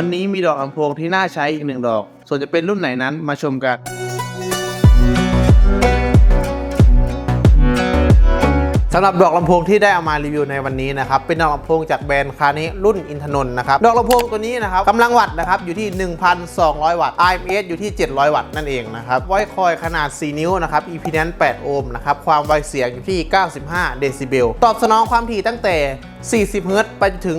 วันนี้มีดอกลำโพงที่น่าใช้อีกหนึ่งดอก ส่วนจะเป็นรุ่นไหนนั้นมาชมกัน สำหรับดอกลำโพงที่ได้เอามารีวิวในวันนี้นะครับเป็นดอกลำโพงจากแบรนด์คานิรุ่นอินทนนท์นะครับดอกลำโพงตัวนี้นะครับกำลังวัตต์นะครับอยู่ที่ 1,200 วัตต์ IMS อยู่ที่ 700 วัตต์นั่นเองนะครับไวคอยขนาด 4 นิ้วนะครับ Impedance 8โอห์มนะครับความไวเสียงอยู่ที่ 95 เดซิเบลตอบสนองความถี่ตั้งแต่40เฮิรตซ์ไปจนถึง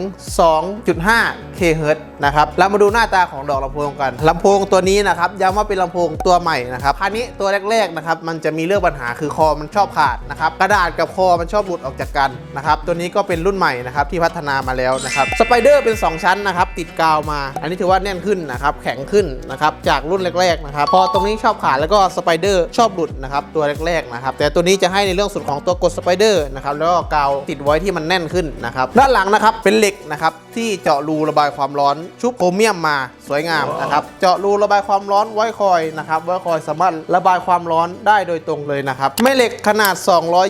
2.5เคเฮิรต์นะครับ เรามาดูหน้าตาของดอกลำโพงกันลำโพงตัวนี้นะครับย้ำว่าเป็นลำโพงตัวใหม่นะครับคันนี้ตัวแรกๆนะครับมันจะมีเรื่องปัญหาคือคอมันชอบขาดนะครับกระดาษกับคอมันชอบหลุดออกจากกันนะครับตัวนี้ก็เป็นรุ่นใหม่นะครับที่พัฒนามาแล้วนะครับสไปเดอร์เป็น 2 ชั้นนะครับติดกาวมา อันนี้ถือว่าแน่นขึ้นนะครับแข็งขึ้นนะครับจากรุ่นแรกๆนะครับพอตรงนี้ชอบขาดแล้วก็สไปเดอร์ชอบหลุดนะครับตัวแรกๆนะครับแต่ตัวนี้จะให้ในเรื่องส่วนของตัวกดสไปเดอร์นะครับแล้วก็กาวติดไว้ที่มันแน่นขึ้นนะครับด้านหลังนะครับเป็นเหล็กนะครับที่เจาะรูระบายความร้อนชุบโครเมียมมาสวยงามนะครับเจาะรูระบายความร้อนไว้คอยนะครับไว้คอยสามารถระบายความร้อนได้โดยตรงเลยนะครับแม่เหล็กขนาด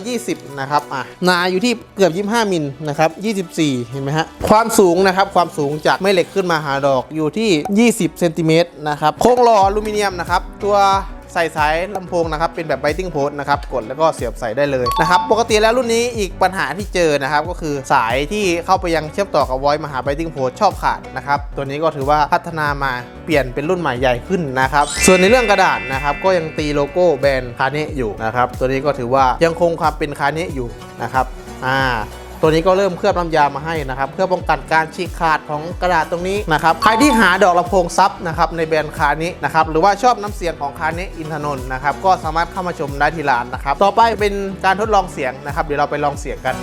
220 นะครับอะหนาอยู่ที่เกือบ 25 มิลนะครับ24 เห็นไหมฮะความสูงนะครับความสูงจากแม่เหล็กขึ้นมาหาดอกอยู่ที่ 20 เซนติเมตรนะครับโครงหล่ออลูมิเนียมนะครับตัว ใส่สายลำโพงนะครับเป็นแบบไบติ้งโพสนะครับกดแล้วก็เสียบใส่ได้เลยนะครับปกติแล้วรุ่นนี้อีกปัญหาที่เจอนะครับก็คือสายที่เข้าไปยังเชื่อมต่อกับไวมาหาไบติ้งโพสชอบขาดนะครับตัวนี้ก็ถือว่าพัฒนามาเปลี่ยนเป็นรุ่นใหม่ใหญ่ขึ้นนะครับส่วนในเรื่องกระดาษนะครับก็ยังตีโลโก้แบรนด์คาเนะอยู่นะครับตัวนี้ก็ถือว่ายังคงความเป็นคาเนะอยู่นะครับอ่า ตัวนี้ก็เริ่มเคลือบน้ำยามาให้นะครับเพื่อป้องกันการฉีกขาดของกระดาษตรงนี้นะครับใครที่หาดอกลำโพงซับนะครับในแบรนด์คานี้นะครับหรือว่าชอบน้ำเสียงของคานี้อินทนนท์นะครับก็สามารถเข้ามาชมได้ที่ร้านนะครับต่อไปเป็นการทดลองเสียงนะครับเดี๋ยวเราไปลองเสียงกัน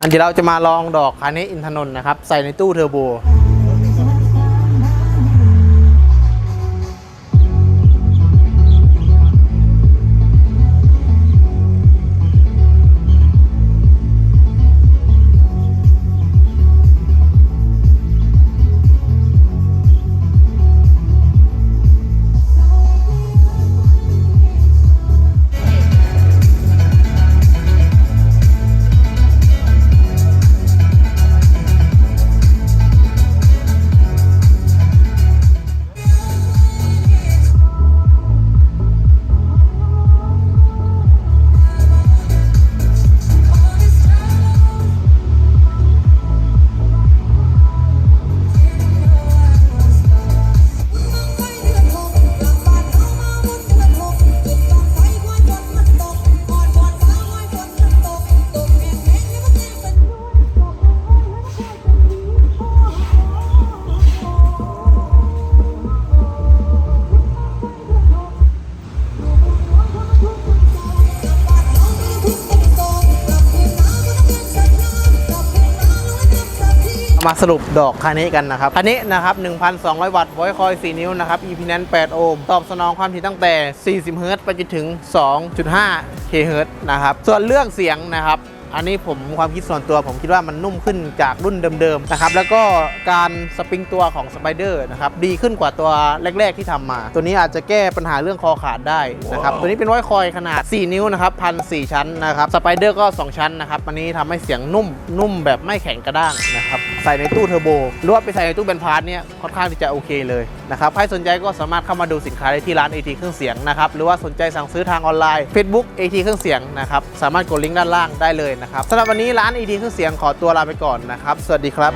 อันเดี๋ยวเราจะมาลองดอกคานี้อินทนนท์นะครับ ใส่ในตู้เทอร์โบ มาสรุปดอกคานี้กันนะครับคานี้นะครับ 1,200 วัตต์ไวคอย 4 นิ้วนะครับ e p n a n 8 โอห์ม ตอบสนองความถี่ตั้งแต่ 40 เฮิรตซ์ไปจนถึง 2.5 k เฮิรตซ์นะครับ ส่วนเรื่องเสียงนะครับอันนี้ผมความคิดส่วนตัวผมคิดว่ามันนุ่มขึ้นจากรุ่นเดิมๆนะครับแล้วก็การสปริงตัวของสไปเดอร์นะครับดีขึ้นกว่าตัวแรก ๆที่ทำมา ตัวนี้อาจจะแก้ปัญหาเรื่องคอขาดได้นะครับตัวนี้เป็นไวคอยขนาด 4 นิ้วนะครับพันสชั้นนะครับสไปเดอร์ก็ 2 ชั้นนะครับอันนี้ทำให้เสียงนุ่มนุ่มแบบไม่แข็งกระด้างนะครับใส่ในตู้เทอร์โบหรือว่าไปใส่ในตู้เบนพาร์ทเนี่ยค่อนข้างที่จะโอเคเลยนะครับใครสนใจก็สามารถเข้ามาดูสินค้าได้ที่ร้าน AT เครื่องเสียงนะครับหรือว่าสนใจสั่งซื้อทางออนไลน์ Facebook AT เครื่องเสียงนะครับสามารถกดลิงก์ด้านล่างได้เลยนะครับสำหรับวันนี้ร้าน AT เครื่องเสียงขอตัวลาไปก่อนนะครับสวัสดีครับ